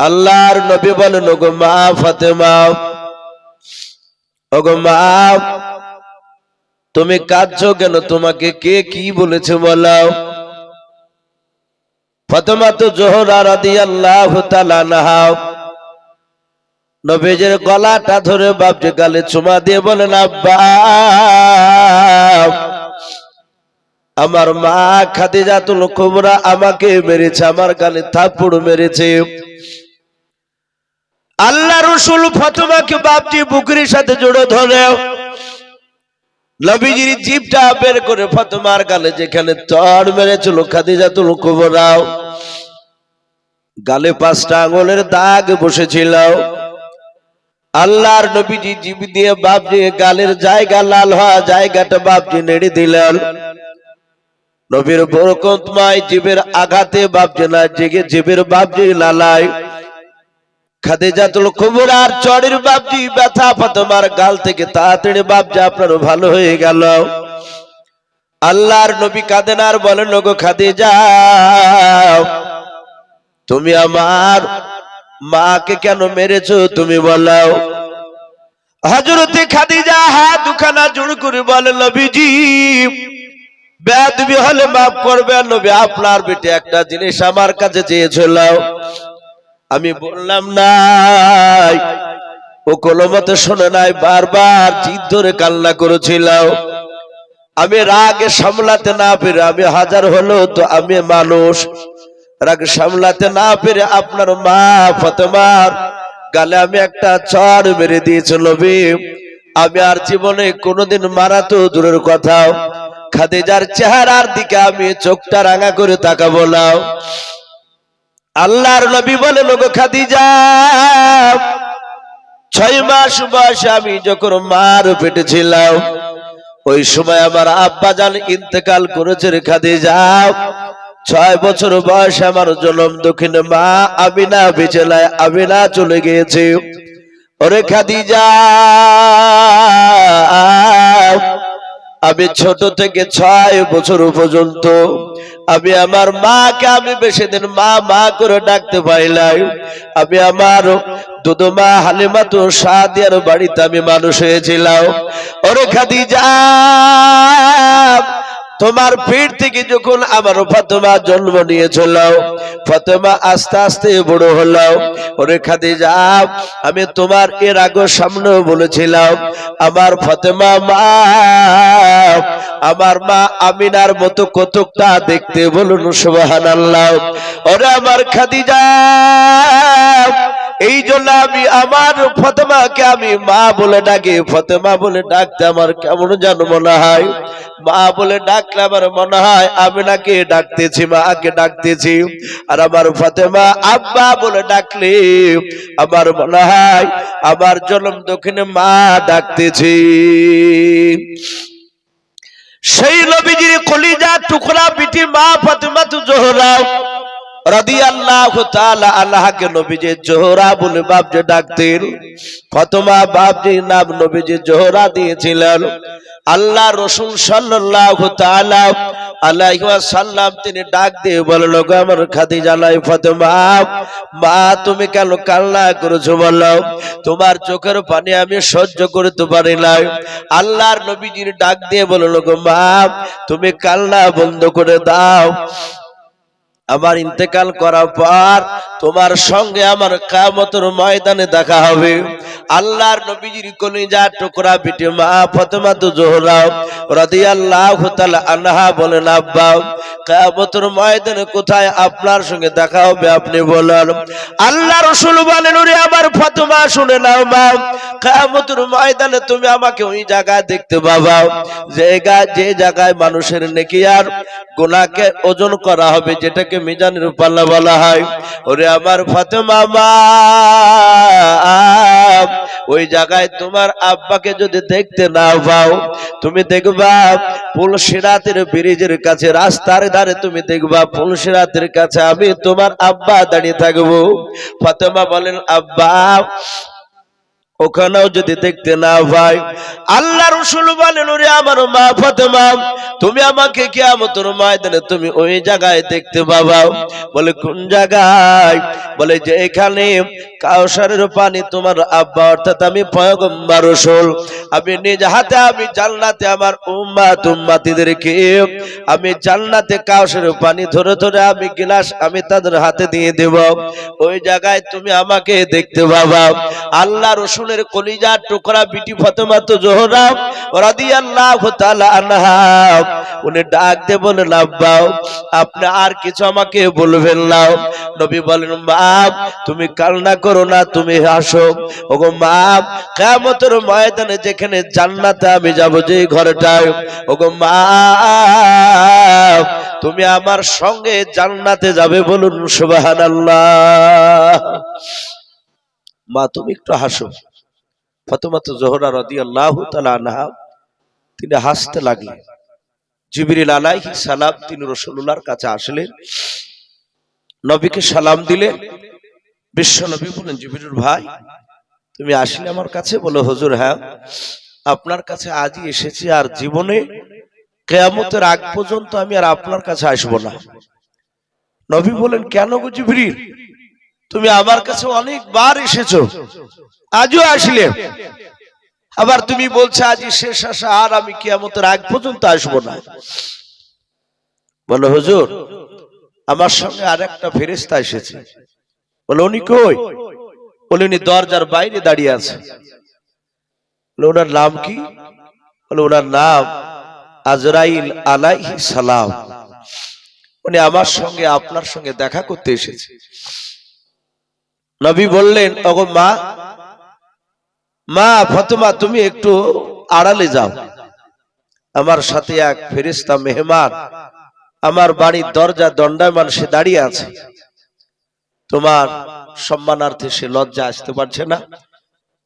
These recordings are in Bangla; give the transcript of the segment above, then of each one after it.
আল্লাহর নবী বলেন, ওগো মা ফাতেমা, ওগো মা, তুমি কাঁদছো কেন? তোমাকে কে কি বলেছে বলাও? ফাতেমা তো জোহরা রাদিয়াল্লাহু তাআলা নাহা নবীজের গলাটা ধরে বাপজি গালে চুমা দিয়ে বলেন, আব্বা, আমার মা খাদিজাতুল কুবরা আমাকে মেরেছে, আমার গালে থাপ্পড় মেরেছে। আল্লাহ রসুল ফতমাকে বাপজি বুকরির সাথে জোড়ে ধরে। নবীজির জিপটা বের করে ফতমার গালে যেখানে চড় মেরেছিল, খাদিজাতুল কুবরাও গালে পাঁচটা আঙুলের দাগ বসেছিল। আল্লাহর নবীজি জিপ দিয়ে বাপজি গালের জায়গা লাল হওয়া জায়গাটা বাপজি নেড়ে দিলেন। নবীর বরকতময় জীবের আঘাতে বাপজি না জেগে জীবের বাপজি লালায় খাদিজাতুল কুবরার চড়ের বাপজি, ব্যথা ফাতেমার গাল থেকে তাড়াতাড়ি বাপজি আপনার ভালো হয়ে গেল। আল্লাহর নবী কাঁদেন আর বলেন গো খাদিজা, তুমি আমার মাকে কেন মেরেছো তুমি বলাও? হজরতে খাদিজা হাত দুখানা জোড় করে বলে নবীজি, বেদবি হলে মাফ করবে, নবী আপনার বেটে একটা জিনিস আমার কাছে চেয়েছিল। আমি বললাম নাই। ও কোনো মতে শোনে নাই বারবার জিদ ধরে কান্না করেছিল আমি রাগে সামলাতে না পেরে আমি হাজার হলো তো আমি মানুষ। রাগ সামলাতে না পেরে আপনার মা ফতেমার গালে আমি একটা চড় মেরে দিয়েছিল আমি আর জীবনে কোনোদিন মারা তো দূরের কথা। খাদিজার চেহারার দিকে আমি চোখটা রাঙা করে তাকাবো না। আল্লাহর নবী বলে লোক খাদিজা, ছয় মাস বয়সে আমি যখন মার পেটে ছিলাম, ওই সময় আমার আব্বা জান ইন্তেকাল করেছে রে খাদিজা। ছয় বছর বয়সে আমার জনম দক্ষিণে মা আমিনা বেচেলায় আমিনা চলে গিয়েছে। ওরে খাদি খাদিজা আমি ছোট থেকে ছয় বছর পর্যন্ত আমি আমার মাকে আমি বেশি দিন মা মা করে ডাকতে পারিলাই আমি আমার দুদমা হালিমা তো সাদিয়ার বাড়িতে আমি মানুষ হয়েছিলাম। ওরে খাদিজা তোমার পেট থেকে যখন আমার ফাতেমা জন্ম নিয়েছিল, ফাতেমা আস্তে আস্তে বড় হলো। ওরে খাদিজা, আমি তোমার এর আগে সামনেও বলেছিলাম, আমার ফাতেমা মা, আমার মা আমিনার মতো কতকটা দেখতে বলুন সুবহানাল্লাহ। ওরে আমার খাদিজা এই জন্য আমি আমার ফতেমাকে আমি মা বলে ডাকি। ফতেমা বলে ডাকতে আমার কেমন যেন মনে হয়। মা বলে ডাকলে আমার মনে হয়, আমি নাকি ডাকতেছি, মাকে ডাকতেছি। আর আমার ফতেমা আব্বা বলে ডাকলে আমার মনে হয়, আমার জন্ম দক্ষিণে মা ডাকতেছি। সেই নবীজির কলিজা টুকরা বিটি মা ফাতেমা তু জোহরা নবীজি জোহরা বলে ডাকতেন। নাম নবীজি জোহরা দিয়েছিলেন। আল্লাহ তিনি ডাক দিয়ে বলল, গো আমার খাদিজা লাই ফাতেমা, মা তুমি কেন কান্না করেছ বলো? তোমার চোখের পানি আমি সহ্য করতে পারি না আল্লাহর নবীজির ডাক দিয়ে বলল, গো মা, তুমি কান্না বন্ধ করে দাও। আমার ইন্তেকাল করার পর তোমার সঙ্গে আমার কামতর ময়দানে দেখা হবে। আল্লাহর নবীজির কলিজা টুকরা পিঠে মা ফতেমা তো জোহরা ময়দানে কোথায় আপনার সঙ্গে দেখা হবে আপনি বলেন? আল্লাহ রাসূল বলেন, ওরে আমার ফাতেমা, শুনে নাও, মা, কিয়ামতের ময়দানে তুমি আমাকে ওই জায়গায় দেখতে পাবা। জায়গা যে জায়গায় মানুষের নেকি আর গুনাহকে ওজন করা হবে, যেটাকে মিজানের পাল্লা বলা হয়। ওরে আমার ফাতেমা, মা ওই জায়গায় তোমার আব্বাকে যদি দেখতে না পাও, তুমি দেখবা পুলসিরাতের ব্রিজের কাছে, রাস্তার ধারে তুমি দেখবা পুলসিরাতের কাছে আমি তোমার আব্বা দাঁড়িয়ে থাকব। ফাতেমা বলেন, আব্বা ওখানেও যদি দেখতে না পাই আল্লাহ রসুল বলেন, ওরে আমার মা ফাতেমা, তুমি আমাকে কিয়ামতের ময়দানে তুমি ওই জায়গায় দেখতে পাবা। বলে, কোন জায়গায়? বলে, যে এখানে কাউসারের পানি তোমার আব্বা, অর্থাৎ আমি পয়গম্বর রসুল। আমি নিজ হাতে, আমি জান্নাতে আমার উম্মাত উম্মাতিদেরকে, আমি জান্নাতে কাউসারের পানি ধরে ধরে আমি গিলাস আমি তাদের হাতে দিয়ে দেব। ওই জায়গায় তুমি আমাকে দেখতে পাবা। আল্লাহ রসুলের কলিজার টুকরা বিটি ফতেমা তো জোহরা রাদিয়াল্লাহু তাআলা আনহা। উনি ডাক আপনি আর কিছু আমাকে বলবেন না। নবী বলেন তুমি কান্না করো না, তুমি হাসো। ওগো মা কিয়ামতের ময়দানে যেখানে জান্নাতে আমি যাব যে ঘরটায়, ওগো মা তুমি আমার সঙ্গে জান্নাতে যাবে বলুন, সুবহানাল্লাহ। মা, তুমি একটু হাসো। ফতমাত জোহরা তাআলা আনহা, তিনি হাসতে লাগলেন। জিবরিল আলাইহি সালাম তিনি রাসূলুল্লাহর কাছে আসলেন। নবীকে সালাম দিলেন। বিশ্ব নবী বলেন জিবরিল ভাই, তুমি আসলে আমার কাছে বলো, হুজুর হ্যাঁ আপনার কাছে আজই এসেছি আর জীবনে কেয়ামতের আগ পর্যন্ত আমি আর আপনার কাছে আসব না। নবী বলেন কেন গো জিবরিল? তুমি আমার কাছে অনেকবার এসেছ। আজও আসলে। আবার তুমি বলছো আজই শেষ আসা আর আমি কিয়ামতের আগ পর্যন্ত আসব না। বলো, হুজুর, আমার সঙ্গে আর একটা ফেরেস্তা এসেছে। বলে, উনি কই? বলে, উনি দরজার বাইরে দাঁড়িয়ে আছে। বলে, ওনার নাম কি? বলে, ওনার নাম আজরাইল আলাইহি সালাম। উনি আমার সঙ্গে, আপনার সঙ্গে দেখা করতে এসেছে। নবী বললেন, ওগো মা মা ফতেমা, তুমি একটু আড়ালে যাও। আমার সাথে এক ফেরিস্তা মেহমান, আমার বাড়ির দরজা দণ্ডায়মান সে দাঁড়িয়ে আছে। তোমার সম্মানার্থে সে লজ্জা আসতে পারছে না।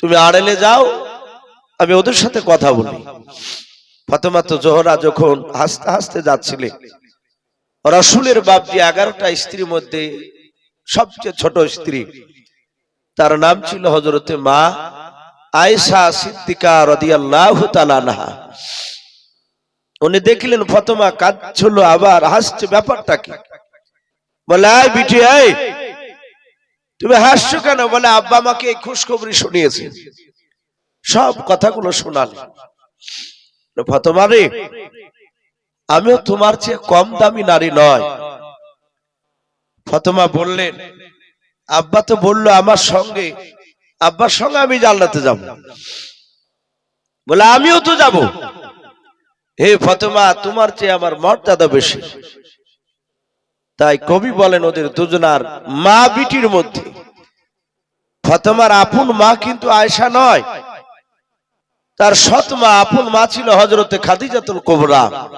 তুমি আড়ালে যাও, আমি ওদের সাথে কথা বলি। ফতেমা তো জোহরা যখন হাসতে হাসতে যাচ্ছিলে, রসুলের বাপজি এগারোটা স্ত্রীর মধ্যে সবচেয়ে ছোট স্ত্রী তার নাম ছিল হজরতে মা আয়েশা সিদ্দিকা রাদিয়াল্লাহু তাআলা আনহা। উনি দেখলেন ফতেমা কাঁদছিল আবার, হাসছে, ব্যাপারটা কি? বলে, আয় বিটি, আয়। তুমি হাসছো কেন? বলে, আব্বা আমাকে এই খুশখবরি শুনিয়েছে। সব কথাগুলো শোনালে। ফতেমা রে, আমিও তোমার চেয়ে কম দামি নারী নয়। ফতমা বললেন আব্বা তো বলল, আমার সঙ্গে, আব্বার সঙ্গে আমি জান্নাতে যাব। বলে, আমিও তো যাব। হে ফতেমা, তোমার চেয়ে আমার মর্যাদা বেশি। তাই কবি বলেন, ওদের দুজনার মা বিটির মধ্যে। ফতেমার আপন মা কিন্তু আয়সা নয়। তার সৎ মা, আপন মা ছিল হজরতে খাদিজাতুল কোবরা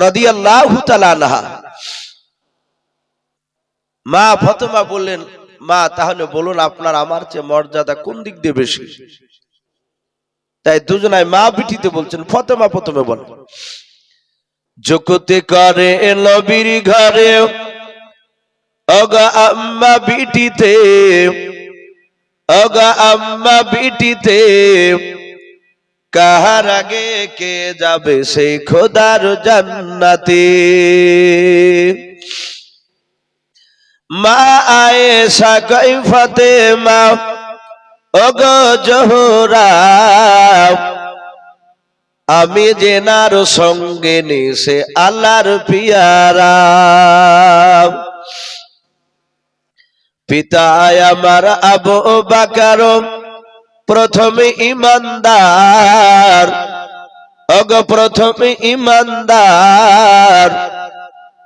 রাদিয়াল্লাহু তাআলা আনহা। মা ফতেমা বললেন, মা, তাহলে বলুন আপনার আমার চেয়ে মর্যাদা কোন দিক দিয়ে বেশি? তাই দুজনায় মা বিটিতে বলছেন, ফতেমা প্রথমে বলে জগতে করে নবীর ঘরে, অগা আম্মা বিটিতে, অগা আম্মা বিটিতে, কাহার আগে কে যাবে সেই খোদার জান্নাতে? মা আয়েশা কই ফাতেমা ওগো জোহরা, আমি জেনার সঙ্গে নিছে আল্লাহর পিয়ারা। পিতা আমার আবু বাকার, প্রথমে ইমানদার অগ প্রথমে ইমানদার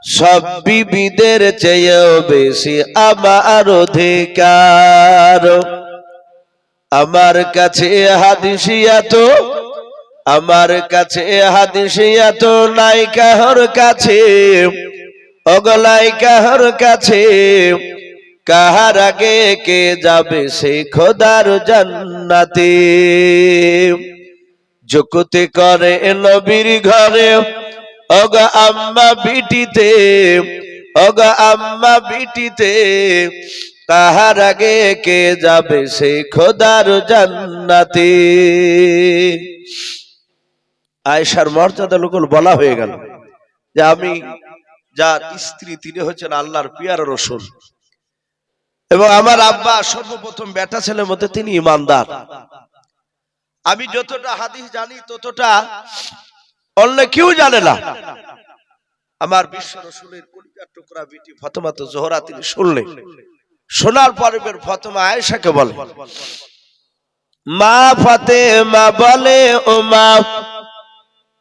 সব বিবিদের চেয়েও বেশি আমার অধিকার। আমার কাছে হাদিসিয়া তো আমার কাছে হাদিসিয়া তো নাই কাহর কাছে অগলাই কাহর কাছে। কাহার আগে কে যাবে সে খোদার জান্নাতে। জকুতে করে নবীর ঘরে অগা আম্মা বিটিতে অগা আম্মা বিটিতে, কাহার আগে কে যাবে সেই খোদার জান্নাতে? আয়েশার মর্যাদা লোকল বলা হয়ে গেল যে আমি যার স্ত্রী, তিনি হচ্ছেন আল্লাহর পিয়ার রসুল। এবং আমার আব্বা সর্বপ্রথম বেটা ছেলের মধ্যে তিনি ইমানদার। আমি যতটা হাদিস জানি, ততটা অন্য কেউ জানে না। আমার বিশ্ব রসুলের টুকরা বিটি ফতমা তো জোহরা তিনি শুনলেন। শোনার ফতমা আয়েশাকে বলে, মা ফাতে মা বলে, ও মা,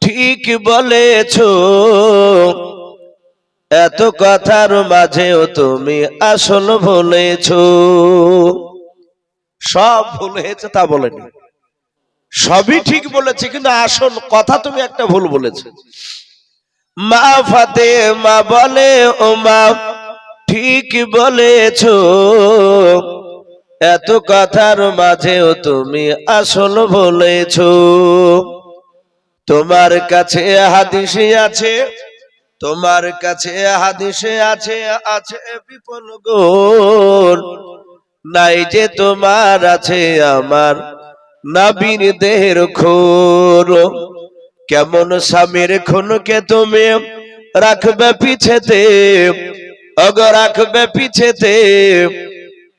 ঠিক বলেছ। এত কথার মাঝেও তুমি আসল বলেছ। সব ভুল হয়েছে তা বলেনি। সবই ঠিক বলেছে, কিন্তু আসল কথা তুমি একটা ভুল বলেছ। মা ফাতে মা বলে, ও মা, ঠিক বলেছ। এত কথার মাঝেও তুমি আসল বলেছ। তোমার কাছে হাদিসে আছে, তোমার কাছে হাদিসে আছে আছে বিপন গোল নাই যে তোমার, আছে আমার নাবির দেহের খোর। কেমন স্বামীর খুনকে তুমি রাখবে পিছেতে? অগ, রাখবে পিছেতে।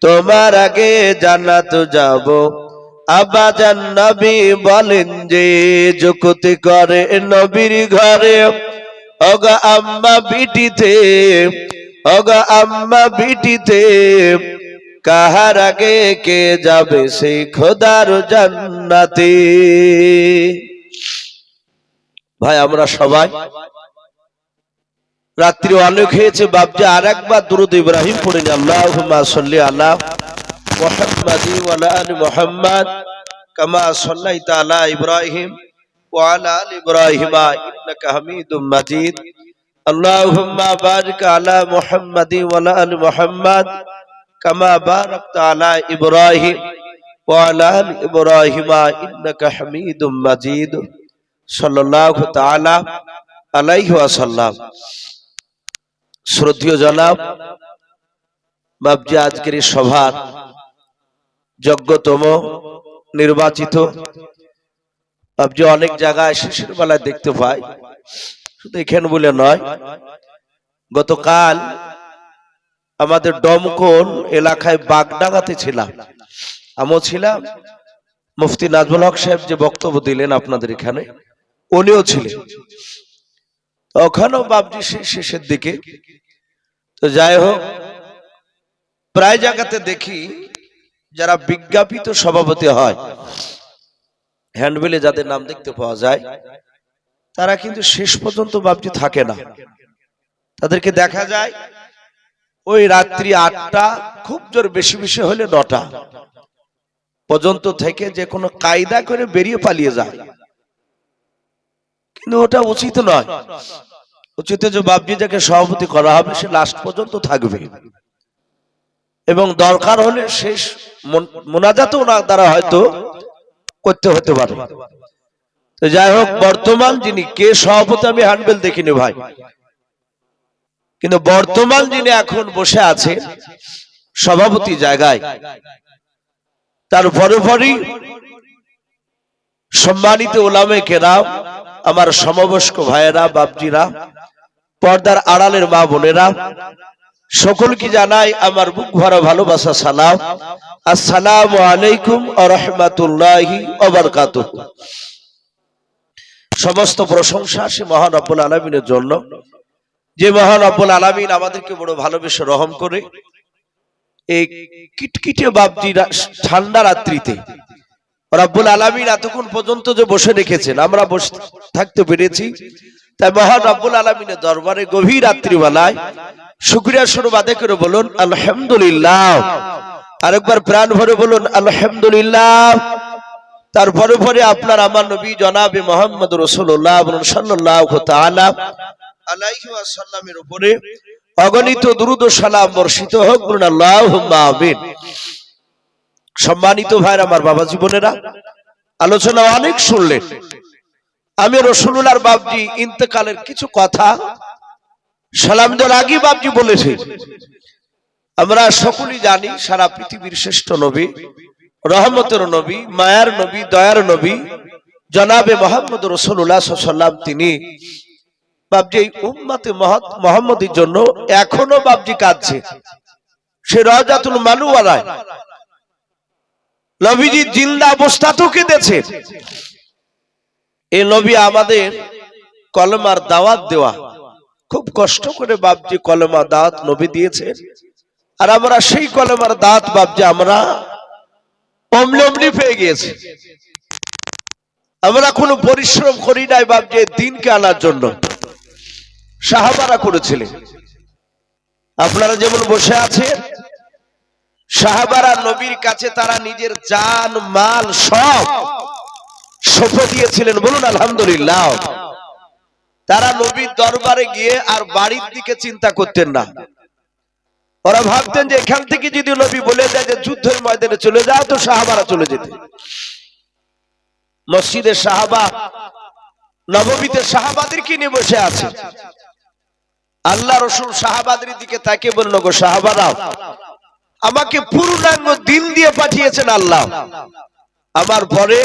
তোমার আগে জান্নাত যাব। আবাজান নবী বলেন যে, যুক্তি করে নবীর ঘরে। অগ, আম্মা বিটিতে, অগ, আম্মা বিটিতে কাহার আগে কে যাবে সেই খোদার জান্নাতে? ভাই, আমরা সবাই রাত্রি অনেক হয়েছে বাপজি আর একবার দুরুদ ইব্রাহিম পড়ে আল্লাহুম্মা সাল্লি আলা মুহাম্মাদি কামা বারাকতা আলা ইব্রাহিম ওয়া আলা আলি ইব্রাহিম ইন্নাকা হামিদুম মাজিদ। সাল্লাল্লাহু তাআলা আলাইহি ওয়াসাল্লাম। শ্রদ্ধীয় জনাব বাবজি আজকের সভার যোগ্যতম নির্বাচিত। বাবজি অনেক জায়গায় শেষের বেলায় দেখতে পাই। শুধু এখানে বলে নয়, গতকাল আমাদের ডমকল এলাকায় বাগডাঙ্গাতে ছিলাম। আমিও ছিলাম। মুফতি নাজমুল হক সাহেব যে বক্তব্য দিলেন আপনাদের এখানে, উনিও ছিলেন। ওখানেও বাবজি শেষের দিকে। তো যাই হোক, প্রায় জায়গাতে দেখি যারা বিজ্ঞাপিত সভাপতি হয়, হ্যান্ডবিলে যাদের নাম দেখতে পাওয়া যায়, তারা কিন্তু শেষ পর্যন্ত বাবজি থাকে না। তাদেরকে দেখা যায় ওই রাত্রি আটটা, খুব জোর বেশি বেশি হলে নটা পর্যন্ত থেকে যে কোনো কায়দা করে বেরিয়ে পালিয়ে যায়। কিন্তু ওটা উচিত নয়। উচিত যে বাবজি যাকে সভাপতি করা হবে, সে লাস্ট পর্যন্ত থাকবে। এবং দরকার হলে শেষ মন- মোনাজাতও দ্বারা হয়তো করতে হতে পারে। যাই হোক, বর্তমান যিনি কে সভাপতি আমি হ্যান্ডবেল দেখিনি ভাই। কিন্তু বর্তমান যিনি এখন বসে আছে সভাপতি জায়গায়। তার পরে পরই সম্মানিত ওলামে কেরাম, আমার সমবয়স্ক ভাইয়েরা, বাপজিরা, পর্দার আড়ালের মা বোনেরা, সকলকে জানাই আমার বুক ভরা ভালোবাসা, সালাম। আসসালামু আলাইকুম আ রহমাতুল্লাহি ওবারকাতুহু সমস্ত প্রশংসা সে মহান আব্বুল আলমিনের জন্য। যে মহান আব্বুল আলমিন আমাদেরকে বড় ভালোবেসে রহম করে, এই কিটকিটে বাপজি রা- ঠান্ডা রাত্রিতে রব্বুল আলমিন এতক্ষণ পর্যন্ত যে বসে রেখেছেন, আমরা বসে থাকতে পেরেছি। তাই মহান রব্বুল আলমিনের দরবারে গভীর রাত্রিবেলায় শুক্রিয়া স্বরূপ আদায় করে বলুন, আলহামদুলিল্লাহ। আরেকবার প্রাণ ভরে বলুন, আলহামদুলিল্লাহ। তারপরে পরে আপনার আমার নবী জনাবে মোহাম্মদ রসুল্লাহ সাল্লাহ আলাইহি ওয়াসাল্লামের উপরে অগণিত দুরুদ সালাম বর্ষিত হোক আমিন। সম্মানিত ভাইর আমার বাবা জীবনেরা, আলোচনা অনেক শুনলেন। আমি রসুল্লাহর বাবজি ইন্তেকালের কিছু কথা সালাম দেওয়ার আগে বাবজি বলেছে। আমরা সকলেই জানি সারা পৃথিবীর শ্রেষ্ঠ নবী, রহমতের নবী, মায়ার নবী, দয়ার নবী, জনাবে মোহাম্মদ রসুল্লাহ সাল্লাম তিনি। বাবজি এই উম্মাতে মোহাম্মদের জন্য এখনও বাবজি কাঁদছে। সে রাজাতুল মানুয়ারায় নবীজি জিন্দা অবস্থাতেও কেঁদেছে। এই নবী আমাদের কলমার দাওয়াত দেওয়া। খুব কষ্ট করে বাপজি কলমা দাঁত নবী দিয়েছে। আর আমরা সেই কলমার দাঁত বাপজি আমরা অমনি পেয়ে গিয়েছি। আমরা কোনো পরিশ্রম করি নাই এই দিনকে আনার জন্য। সাহাবারা করেছিলেন। আপনারা যেমন বসে আছেন সাহাবারা নবীর কাছে তারা নিজের জান, মাল সব সঁপে দিয়েছিলেন। বলুন, আলহামদুলিল্লাহ। তারা নবীর দরবারে গিয়ে আর বাড়ির দিকে চিন্তা করতেন না। ওরা ভাবতেন যে এখান থেকে যদি নবী বলে দেয় যে যুদ্ধের ময়দানে চলে যাও, তো সাহাবারা চলে যেতে। মসজিদের সাহাবা, নবমীতে সাহাবাদেরকে নিয়ে বসে আছে? আল্লাহ রসুল সাহাবাদের দিকে তাকে বলল, গো সাহাবারা, আমাকে পূর্ণাঙ্গ দিন দিয়ে পাঠিয়েছেন আল্লাহ। আমার পরে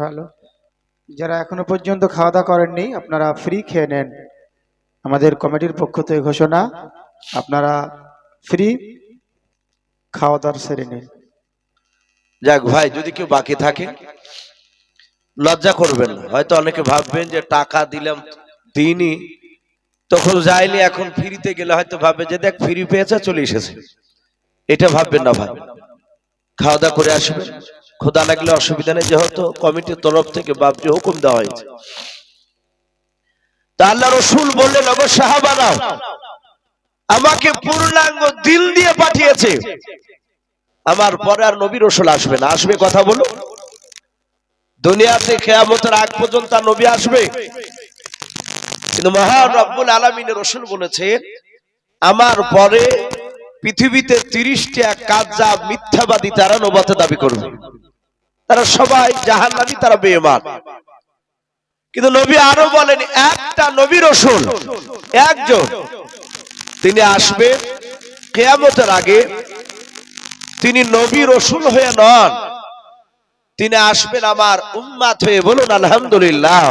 ভালো যারা এখনও পর্যন্ত খাওয়া দাওয়া করেননি, আপনারা ফ্রি খেয়ে নেন। আমাদের কমিটির পক্ষ থেকে ঘোষণা, আপনারা ফ্রি খাওয়া দাওয়ার সেরে নিন যাক ভাই, যদি কেউ বাকি থাকে, লজ্জা করবেন না। হয়তো অনেকে ভাববেন যে টাকা দিলাম, দিইনি। তখন যাইনি এখন ফ্রিতে গেলে হয়তো ভাববে যে, দেখ, ফ্রি পেয়েছে, চলে এসেছে। এটা ভাববেন না ভাই। খাওয়া দাওয়া করে আসবেন খোদা লাগলে অসুবিধা নেই, যেহেতু কমিটির তরফ থেকে বাপজি হুকুম দেওয়া হয়েছে। তা আল্লাহ রসুল বললেন অবশ্য সাহাবারাও আমাকে পূর্ণাঙ্গ দিল দিয়ে পাঠিয়েছে। আমার পরে আর নবী রসুল আসবে না। আসবে কথা বলো। দুনিয়াতে খেয়ামতের আগ পর্যন্ত নবী আসবে। কিন্তু মহান রব্বুল আলমিনের রসুল বলেছেন, আমার পরে পৃথিবীতে তিরিশটি কাজ মিথ্যাবাদী তারা নবাতে দাবি করবে। তারা সবাই জাহান্নামী, তারা বেমান কিন্তু নবী আরও বলেন, একটা নবী রসুল, একজন তিনি আসবে কেয়ামতের আগে। তিনি নবী রসুল হয়ে নন। তিনি আসবেন আমার উম্মাত হয়ে বলুন, আলহামদুলিল্লাহ।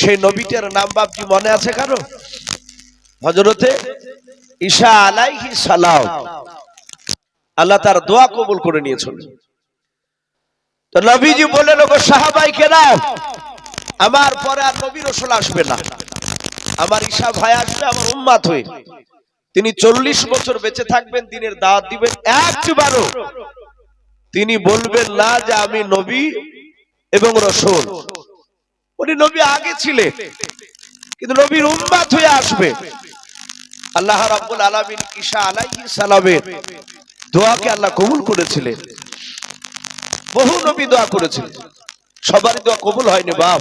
সেই নবীটার নাম বাপজি মনে আছে কারও? হজরতে ঈশা আলাইহি সালাম। আল্লাহ তার দোয়া কবুল করে নিয়েছেন। তো নবীজি বললেন, ওগো সাহাবাই কেরাম, আমার পরে আর নবী রসুল আসবে না। আমার ঈশা ভাই আসবে, আমার উম্মাত হয়ে। তিনি চল্লিশ বছর বেঁচে থাকবেন, দিনের দাওয়াত দিবেন একবারও। তিনি বলবেন না যে আমি নবী এবং রসুল। উনি নবী আগে ছিলেন, কিন্তু নবীর উম্মাত হয়ে আসবে। আল্লাহ রাব্বুল আলামিন ঈসা আলাইহিস সালামের দোয়াকে আল্লাহ কবুল করেছিলেন। বহু নবী দোয়া করেছিলেন। সবারই দোয়া কবুল হয়নি, বাপ।